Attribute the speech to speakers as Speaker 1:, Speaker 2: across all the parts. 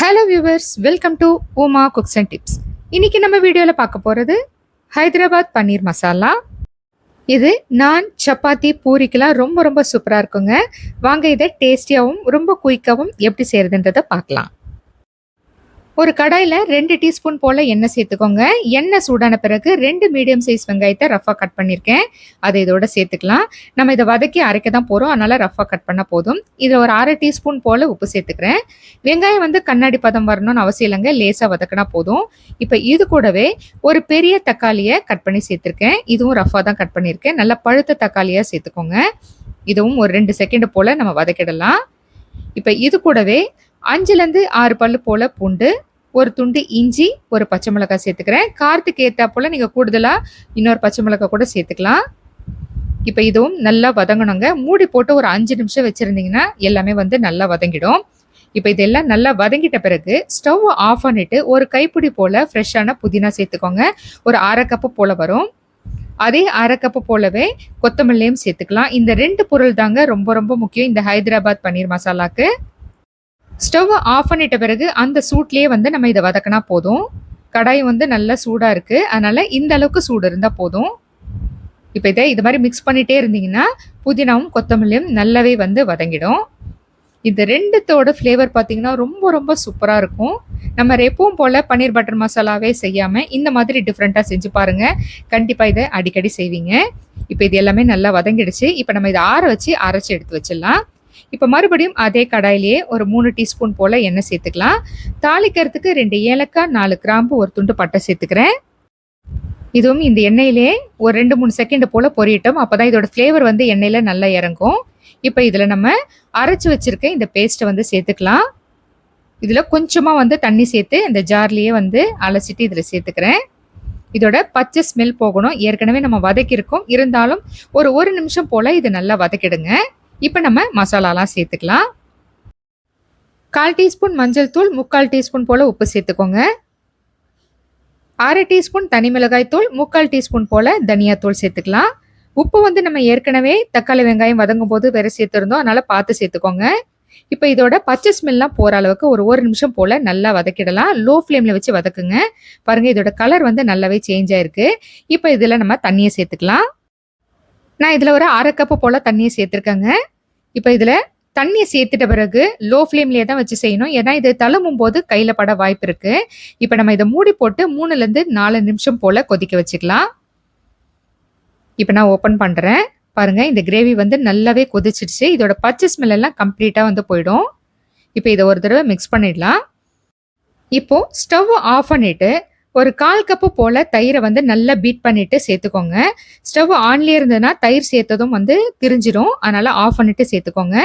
Speaker 1: Hello viewers welcome to Uma cooks and tips இன்னைக்கு நம்ம வீடியோவில் பார்க்க போகிறது ஹைதராபாத் பன்னீர் மசாலா. இது நான் சப்பாத்தி பூரிக்கெலாம் ரொம்ப ரொம்ப சூப்பராக இருக்குங்க. வாங்க இதை டேஸ்டியாகவும் ரொம்ப குயிக்காகவும் எப்படி செய்கிறதுன்றதை பார்க்கலாம். ஒரு கடாயில் ரெண்டு டீஸ்பூன் போல் எண்ணெய் சேர்த்துக்கோங்க. எண்ணெய் சூடான பிறகு ரெண்டு மீடியம் சைஸ் வெங்காயத்தை ரஃபாக கட் பண்ணியிருக்கேன் அதை இதோட சேர்த்துக்கலாம். நம்ம இதை வதக்கி அரைக்க தான் போகிறோம் அதனால் ரஃபாக கட் பண்ணால் போதும். இதில் ஒரு அரை டீஸ்பூன் போல் உப்பு சேர்த்துக்கிறேன். வெங்காயம் வந்து கண்ணாடி பதம் வரணும்னு அவசியம் இல்லைங்க. லேசாக வதக்கினா போதும். இப்போ இது கூடவே ஒரு பெரிய தக்காளியை கட் பண்ணி சேர்த்துருக்கேன். இதுவும் ரஃபாக தான் கட் பண்ணியிருக்கேன் நல்லா பழுத்த தக்காளியாக சேர்த்துக்கோங்க. இதுவும் ஒரு ரெண்டு செகண்டு போல் நம்ம வதக்கிடலாம். இப்போ இது கூடவே அஞ்சுலேருந்து ஆறு பல்லு போல் பூண்டு ஒரு துண்டு இஞ்சி ஒரு பச்சை மிளகாய் சேர்த்துக்கிறேன். காரத்துக்கு ஏற்றா போல் நீங்கள் கூடுதலாக இன்னொரு பச்சை மிளகாய் கூட சேர்த்துக்கலாம். இப்போ இதுவும் நல்லா வதங்கணுங்க. மூடி போட்டு ஒரு அஞ்சு நிமிஷம் வச்சுருந்தீங்கன்னா எல்லாமே வந்து நல்லா வதங்கிடும். இப்போ இதெல்லாம் நல்லா வதங்கிட்ட பிறகு ஸ்டவ் ஆஃப் பண்ணிட்டு ஒரு கைப்பிடி போல் ஃப்ரெஷ்ஷான புதினா சேர்த்துக்கோங்க. ஒரு அரை கப்பு போல் வரும். அதே அரை கப்பு போலவே கொத்தமல்லியும் சேர்த்துக்கலாம். இந்த ரெண்டு பொருள் தாங்க ரொம்ப ரொம்ப முக்கியம். இந்த ஹைதராபாத் பன்னீர் மசாலாக்கு. ஸ்டவ் ஆஃப் பண்ணிட்ட பிறகு அந்த சூட்லேயே வந்து நம்ம இதை வதக்கினா போதும். கடாய் வந்து நல்லா சூடாக இருக்குது அதனால் இந்த அளவுக்கு சூடு இருந்தால் போதும். இப்போ இதை இது மாதிரி மிக்ஸ் பண்ணிகிட்டே இருந்தீங்கன்னா புதினாவும் கொத்தமல்லியும் நல்லாவே வந்து வதங்கிடும். இந்த ரெண்டுத்தோட ஃப்ளேவர் பார்த்தீங்கன்னா ரொம்ப ரொம்ப சூப்பராக இருக்கும். நம்ம எப்பவும் போல் பன்னீர் பட்டர் மசாலாவே செய்யாமல் இந்த மாதிரி டிஃப்ரெண்ட்டாக செஞ்சு பாருங்கள் கண்டிப்பாக இதை அடிக்கடி செய்வீங்க. இப்போ இது எல்லாமே நல்லா வதங்கிடுச்சு. இப்போ நம்ம இதை ஆற வச்சு அரைச்சி எடுத்து வச்சிடலாம். இப்போ மறுபடியும் அதே கடாயிலேயே ஒரு மூணு டீஸ்பூன் போல் எண்ணெய் சேர்த்துக்கலாம். தாளிக்கிறதுக்கு ரெண்டு ஏலக்காய் நாலு கிராம்பு ஒரு துண்டு பட்டை சேர்த்துக்கிறேன். இதுவும் இந்த எண்ணெயிலே ஒரு ரெண்டு மூணு செகண்ட் போல் பொரியட்டும். அப்போ தான் இதோட ஃப்ளேவர் வந்து எண்ணெயில் நல்லா இறங்கும். இப்போ இதில் நம்ம அரைச்சி வச்சுருக்க இந்த பேஸ்ட்டை வந்து சேர்த்துக்கலாம். இதில் கொஞ்சமாக வந்து தண்ணி சேர்த்து இந்த ஜார்லேயே வந்து அலசிட்டு இதில் சேர்த்துக்கிறேன். இதோட பச்சை ஸ்மெல் போகணும். ஏற்கனவே நம்ம வதக்கியிருக்கோம். இருந்தாலும் ஒரு ஒரு நிமிஷம் போல் இது நல்லா வதக்கிடுங்க. இப்போ நம்ம மசாலாலாம் சேர்த்துக்கலாம். கால் டீஸ்பூன் மஞ்சள் தூள் முக்கால் டீஸ்பூன் போல் உப்பு சேர்த்துக்கோங்க. அரை டீஸ்பூன் தனி மிளகாய் தூள் முக்கால் டீஸ்பூன் போல் தனியாத்தூள் சேர்த்துக்கலாம். உப்பு வந்து நம்ம ஏற்கனவே தக்காளி வெங்காயம் வதங்கும் போது வேற சேர்த்துருந்தோம். அதனால் பார்த்து சேர்த்துக்கோங்க. இப்போ இதோட பச்சை ஸ்மெல்லாம் போகிற அளவுக்கு ஒரு ஒரு நிமிஷம் போல் நல்லா வதக்கிடலாம். லோ ஃப்ளேமில் வச்சு வதக்குங்க. பாருங்கள் இதோட கலர் வந்து நல்லாவே சேஞ்ச் ஆயிருக்கு. இப்போ இதில் நம்ம தண்ணியை சேர்த்துக்கலாம். நான் இதில் ஒரு அரை கப்பு போல் தண்ணியை சேர்த்துருக்கேங்க. இப்போ இதில் தண்ணியை சேர்த்துட்ட பிறகு லோ ஃப்ளேம்லேயே தான் வச்சு செய்யணும். ஏன்னா இது தழும்பும் போது கையில் பட வாய்ப்பு இருக்குது இப்போ நம்ம இதை மூடி போட்டு மூணுலேருந்து நாலு நிமிஷம் போல் கொதிக்க வச்சுக்கலாம். இப்போ நான் ஓப்பன் பண்ணுறேன் பாருங்கள் இந்த கிரேவி வந்து நல்லாவே கொதிச்சிடுச்சு. இதோட பச்சை ஸ்மெல் எல்லாம் கம்ப்ளீட்டாக வந்து போயிடும். இப்போ இதை ஒரு தடவை மிக்ஸ் பண்ணிடலாம். இப்போ ஸ்டவ் ஆஃப் பண்ணிவிட்டு ஒரு கால் கப்பு போல் தயிரை வந்து நல்லா பீட் பண்ணிவிட்டு சேர்த்துக்கோங்க. ஸ்டவ் ஆன்லேயே இருந்ததுன்னா தயிர் சேர்த்ததும் வந்து திரிஞ்சிடும் அதனால் ஆஃப் பண்ணிவிட்டு சேர்த்துக்கோங்க.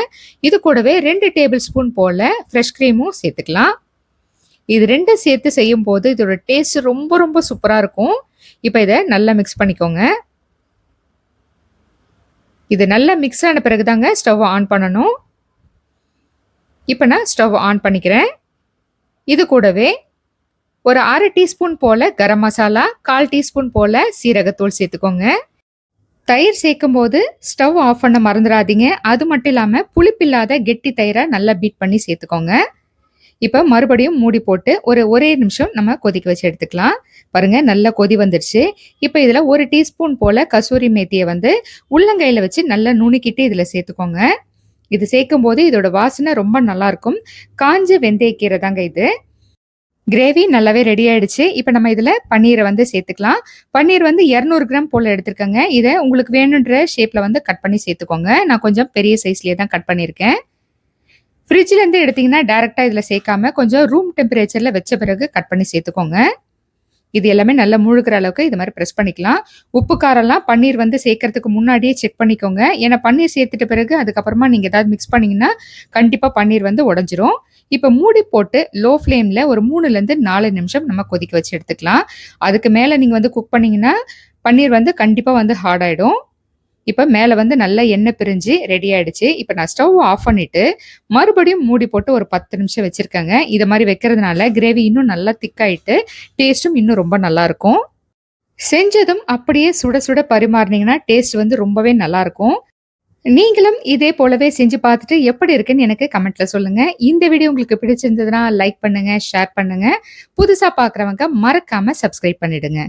Speaker 1: இது கூடவே ரெண்டு டேபிள் ஸ்பூன் போல் ஃப்ரெஷ் க்ரீமும் சேர்த்துக்கலாம். இது ரெண்டும் சேர்த்து செய்யும் போது இதோட டேஸ்ட் ரொம்ப ரொம்ப சூப்பராக இருக்கும். இப்போ இதை நல்லா மிக்ஸ் பண்ணிக்கோங்க. இது நல்லா மிக்ஸ் ஆன பிறகு தாங்க ஸ்டவ் ஆன் பண்ணணும். இப்போ நான் ஸ்டவ் ஆன் பண்ணிக்கிறேன். இது கூடவே ஒரு அரை டீஸ்பூன் போல் கரம் மசாலா கால் டீஸ்பூன் போல் சீரகத்தூள் சேர்த்துக்கோங்க. தயிர் சேர்க்கும் போது ஸ்டவ் ஆஃப் பண்ண மறந்துடாதீங்க. அது மட்டும் இல்லாமல் புளிப்பில்லாத கெட்டி தயிரை நல்லா பீட் பண்ணி சேர்த்துக்கோங்க. இப்போ மறுபடியும் மூடி போட்டு ஒரு ஒரே நிமிஷம் நம்ம கொதிக்க வச்சு எடுத்துக்கலாம். பாருங்க நல்லா கொதி வந்துடுச்சு இப்போ இதில் ஒரு டீஸ்பூன் போல் கசூரி மேத்தியை வந்து உள்ளங்கையில் வச்சு நல்லா நுணுக்கிட்டு இதில் சேர்த்துக்கோங்க. இது சேர்க்கும் போது இதோட வாசனை ரொம்ப நல்லாயிருக்கும் காஞ்ச வெந்தயக்கீரை தாங்க இது. கிரேவி நல்லாவே ரெடி ஆயிடுச்சு. இப்போ நம்ம இதில் பன்னீரை வந்து சேர்த்துக்கலாம். பன்னீர் வந்து இரநூறு கிராம் போல் எடுத்துருக்கேங்க. இதை உங்களுக்கு வேணுன்ற ஷேப்பில் வந்து கட் பண்ணி சேர்த்துக்கோங்க. நான் கொஞ்சம் பெரிய சைஸ்லேயே தான் கட் பண்ணியிருக்கேன். ஃப்ரிட்ஜ்லேருந்து எடுத்தீங்கன்னா டேரெக்டாக இதில் சேர்க்காம கொஞ்சம் ரூம் டெம்பரேச்சரில் வச்ச பிறகு கட் பண்ணி சேர்த்துக்கோங்க. இது எல்லாமே நல்லா முழுகிற அளவுக்கு இது மாதிரி ப்ரெஸ் பண்ணிக்கலாம். உப்பு காரெல்லாம் பன்னீர் வந்து சேர்க்கறதுக்கு முன்னாடியே செக் பண்ணிக்கோங்க. ஏன்னா பன்னீர் சேர்த்துட்ட பிறகு அதுக்கப்புறமா நீங்கள் ஏதாவது மிக்ஸ் பண்ணிங்கன்னா கண்டிப்பாக பன்னீர் வந்து உடஞ்சிரும். இப்போ மூடி போட்டு லோ ஃப்ளேமில் ஒரு மூணுலேருந்து நாலு நிமிஷம் நம்ம கொதிக்க வச்சு எடுத்துக்கலாம். அதுக்கு மேலே நீங்கள் வந்து குக் பண்ணிங்கன்னா பன்னீர் வந்து கண்டிப்பாக வந்து ஹார்டாயிடும் இப்போ மேலே வந்து நல்லா எண்ணெய் பிரிஞ்சு ரெடி ஆயிடுச்சு. இப்போ நான் ஸ்டவ் ஆஃப் பண்ணிட்டு மறுபடியும் மூடி போட்டு ஒரு பத்து நிமிஷம் வச்சுருக்கேங்க. இதை மாதிரி வைக்கிறதுனால கிரேவி இன்னும் நல்லா திக்காயிட்டு டேஸ்ட்டும் இன்னும் ரொம்ப நல்லாயிருக்கும் செஞ்சதும் அப்படியே சுட சுட பரிமாறினீங்கன்னா டேஸ்ட் வந்து ரொம்பவே நல்லாயிருக்கும் நீங்களும் இதே போலவே செஞ்சு பார்த்துட்டு எப்படி இருக்குன்னு எனக்கு கமெண்ட்ல சொல்லுங்க. இந்த வீடியோ உங்களுக்கு பிடிச்சிருந்ததுன்னா லைக் பண்ணுங்க ஷேர் பண்ணுங்க. புதுசா பாக்குறவங்க மறக்காம சப்ஸ்கிரைப் பண்ணிடுங்க.